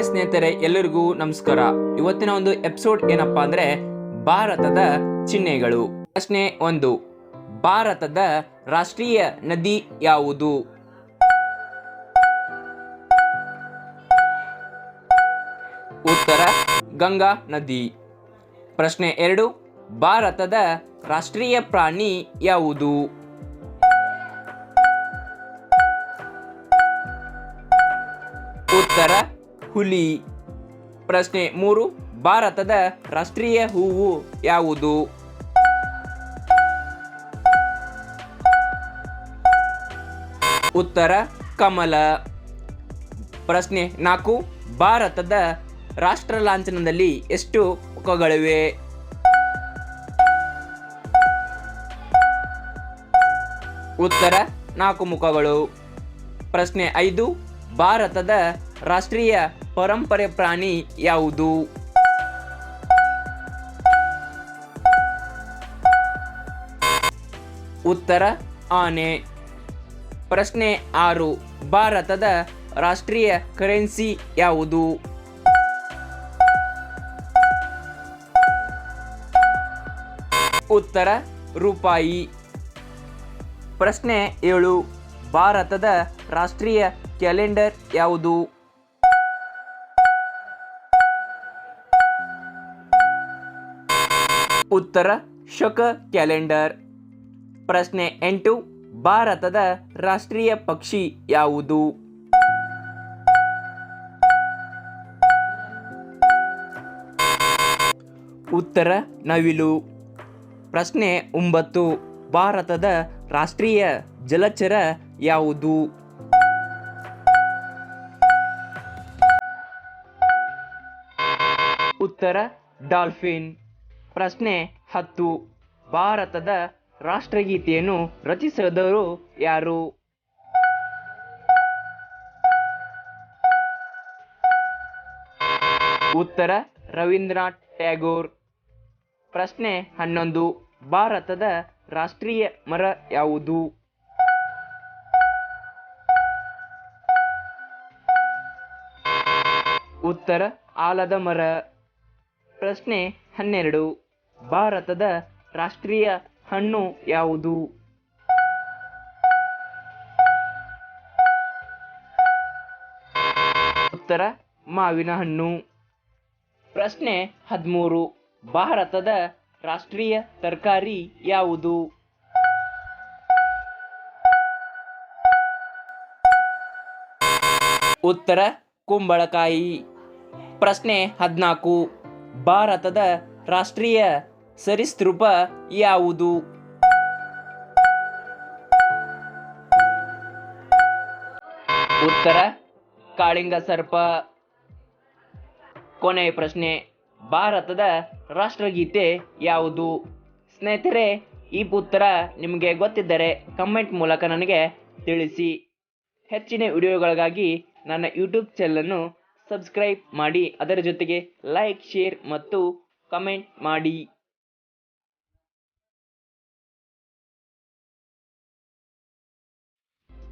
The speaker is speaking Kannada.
ಹಾಯ್ ಸ್ನೇಹಿತರೆ, ಎಲ್ಲರಿಗೂ ನಮಸ್ಕಾರ. ಇವತ್ತಿನ ಒಂದು ಎಪಿಸೋಡ್ ಏನಪ್ಪಾ ಅಂದ್ರೆ, ಭಾರತದ ಚಿಹ್ನೆಗಳು. ಪ್ರಶ್ನೆ ಒಂದು, ಭಾರತದ ರಾಷ್ಟ್ರೀಯ ನದಿ ಯಾವುದು? ಉತ್ತರ, ಗಂಗಾ ನದಿ. ಪ್ರಶ್ನೆ ಎರಡು, ಭಾರತದ ರಾಷ್ಟ್ರೀಯ ಪ್ರಾಣಿ ಯಾವುದು? ಉತ್ತರ ಹುಲಿ. ಪ್ರಶ್ನೆ ಮೂರು, ಭಾರತದ ರಾಷ್ಟ್ರೀಯ ಹೂವು ಯಾವುದು? ಉತ್ತರ, ಕಮಲ. ಪ್ರಶ್ನೆ ನಾಲ್ಕು, ಭಾರತದ ರಾಷ್ಟ್ರ ಲಾಂಛನದಲ್ಲಿ ಎಷ್ಟು ಮುಖಗಳಿವೆ ಉತ್ತರ, ನಾಲ್ಕು ಮುಖಗಳು. ಪ್ರಶ್ನೆ ಐದು ಭಾರತದ ರಾಷ್ಟ್ರೀಯ ಪರಂಪರೆ ಪ್ರಾಣಿ ಯಾವುದು? ಉತ್ತರ, ಆನೆ. ಪ್ರಶ್ನೆ ಆರು, ಭಾರತದ ರಾಷ್ಟ್ರೀಯ ಕರೆನ್ಸಿ ಯಾವುದು? ಉತ್ತರ, ರೂಪಾಯಿ. ಪ್ರಶ್ನೆ ಏಳು ಭಾರತದ ರಾಷ್ಟ್ರೀಯ ಕ್ಯಾಲೆಂಡರ್ ಯಾವುದು? ಉತ್ತರ, ಶಕ ಕ್ಯಾಲೆಂಡರ್. ಪ್ರಶ್ನೆ ಎಂಟು, ಭಾರತದ ರಾಷ್ಟ್ರೀಯ ಪಕ್ಷಿ ಯಾವುದು? ಉತ್ತರ, ನವಿಲು. ಪ್ರಶ್ನೆ ಒಂಬತ್ತು ಭಾರತದ ರಾಷ್ಟ್ರೀಯ ಜಲಚರ ಯಾವುದು? ಉತ್ತರ, ಡಾಲ್ಫಿನ್. ಪ್ರಶ್ನೆ ಹತ್ತು. ಭಾರತದ ರಾಷ್ಟ್ರಗೀತೆಯನ್ನು ರಚಿಸಿದವರು ಯಾರು? ಉತ್ತರ, ರವೀಂದ್ರನಾಥ್ ಟ್ಯಾಗೋರ್. ಪ್ರಶ್ನೆ ಹನ್ನೊಂದು. ಭಾರತದ ರಾಷ್ಟ್ರೀಯ ಮರ ಯಾವುದು? ಉತ್ತರ ಆಲದ ಮರ. ಪ್ರಶ್ನೆ ಹನ್ನೆರಡು. ಭಾರತದ ರಾಷ್ಟ್ರೀಯ ಹಣ್ಣು ಯಾವುದು? ಉತ್ತರ ಮಾವಿನ ಹಣ್ಣು. ಪ್ರಶ್ನೆ ಹದಿಮೂರು. ಭಾರತದ ರಾಷ್ಟ್ರೀಯ ತರಕಾರಿ ಯಾವುದು? ಉತ್ತರ ಕುಂಬಳಕಾಯಿ. ಪ್ರಶ್ನೆ ಹದಿನಾಲ್ಕು. ಭಾರತದ ರಾಷ್ಟ್ರೀಯ ಸರೀಸೃಪ ಯಾವುದು? ಉತ್ತರ ಕಾಳಿಂಗ ಸರ್ಪ ಕೊನೆಯ ಪ್ರಶ್ನೆ. ಭಾರತದ ರಾಷ್ಟ್ರಗೀತೆ ಯಾವುದು? ಸ್ನೇಹಿತರೆ, ಈ ಉತ್ತರ ನಿಮಗೆ ಗೊತ್ತಿದ್ದರೆ ಕಮೆಂಟ್ ಮೂಲಕ ನನಗೆ ತಿಳಿಸಿ. ಹೆಚ್ಚಿನ ವಿಡಿಯೋಗಳಿಗಾಗಿ ನನ್ನ ಯೂಟ್ಯೂಬ್ ಚಾನಲನ್ನು ಸಬ್ಸ್ಕ್ರೈಬ್ ಮಾಡಿ, ಅದರ ಜೊತೆಗೆ ಲೈಕ್, ಶೇರ್ ಮತ್ತು ಕಮೆಂಟ್ ಮಾಡಿ.